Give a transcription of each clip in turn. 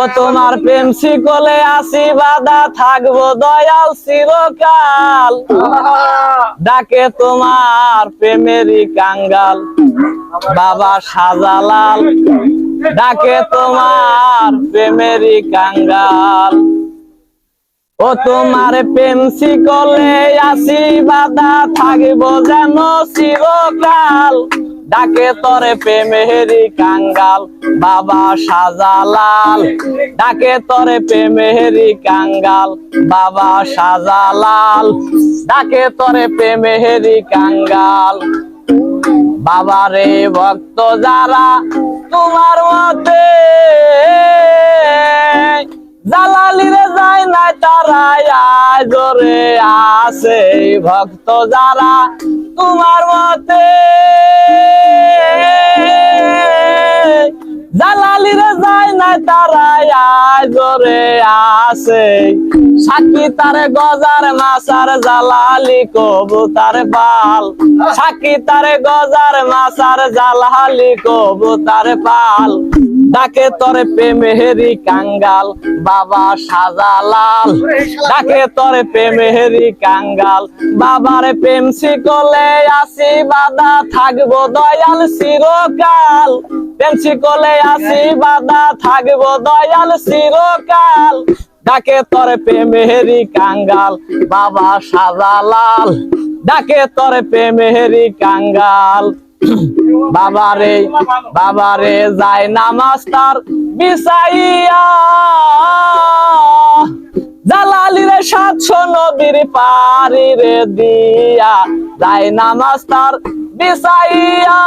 ও তোমার প্রেম শিকলে আসি বাদা থাকব, দয়াল চিরকাল। ডাকে তোমার প্রেমেরই কাঙ্গাল, বাবা সাজালাল ডাকে তোমার প্রেমেরই কাঙ্গাল। ও তোমার প্রেম কলে আসি বাদা থাকব যেন চিরকাল। ডাকে তরে প্রেমেরি কাঙ্গাল, বাবা সাজালাল ডাকে তরে প্রেমেরি কাঙ্গাল, বাবা সাজালাল ডাকে তরে প্রেমেরি কাঙ্গাল। বাবারে ভক্ত যারা, তোমার মতে জালালিরে যায় না আয় জোরে আসে। ভক্ত যারা, তোমার মতে তারা আয় জোরে আসে। সাক্ষী তারে গজার মাসার জালালি কবুতার পাল সাক্ষী তারে গজার মাসার জালালি কবুতার পাল ডাকে তরে প্রেমেহেরি কাঙ্গাল, বাবা সাজালাল। ডাকে তরে প্রেমেহেরি কাঙ্গাল, বাবার প্রেম শিকলে আসি বাদা থাকব দয়াল চিরকাল। প্রেম শিকলে আসি বাদা থাকব দয়াল চিরকাল। ডাকে তরে প্রেমেহেরি কাঙ্গাল, বাবা সাজালাল। ডাকে তরে প্রেমেহেরি কাঙ্গাল। বাবারে বাবারে যায় নামাজ তার বিছাইয়া। জালালি রে সাতশো নদীর পারি রে দিয়া। যায় নামাজ তার বিছাইয়া।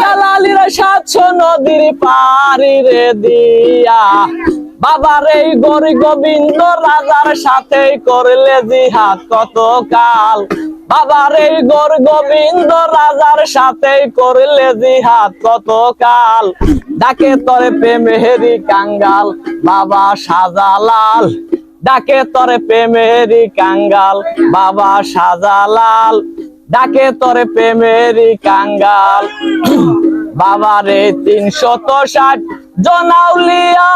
জালালি রে সাতশো নদীর পারি রে দিয়া। বাবার এই গরি গোবিন্দ রাজার সাথে করলে জিহাদ কত কাল বাবার এই গর গোবিন্দ রাজার সাথে করলে জিহাদ কত কাল ডাকে তরে প্রেমেহেরি কাঙ্গাল, বাবা সাজালাল। ডাকে তরে প্রেমেরি কাঙ্গাল, বাবা সাজালাল। ডাকে তরে প্রেমেরি কাঙ্গাল। বাবারে তিনশত ষাট জনাউলিয়া।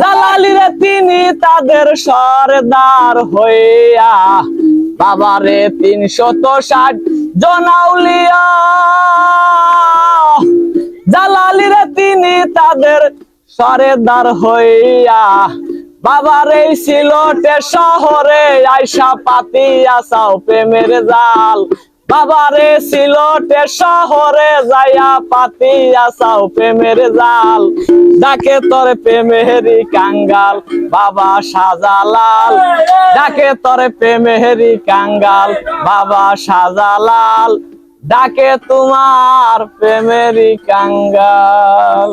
জালালিরে তিনি তাদের সরদার হইয়া। বাবারে তিনশত ষাট জনাউলিয়া। জালালিরে তিনি তাদের সরেদার হইয়া। বাবার এই সিলটে শহরে আইসা পাতিয়া চাও প্রেমের জাল। বাবারে সিলটে শহরে যাইয়া পাতিয়া চাও প্রেমের জাল। ডাকে তোরে প্রেমেরি কাঙ্গাল, বাবা সাজালাল। ডাকে তোরে প্রেমেরি কাঙ্গাল, বাবা সাজালাল। ডাকে তোমার প্রেমেরি কাঙ্গাল।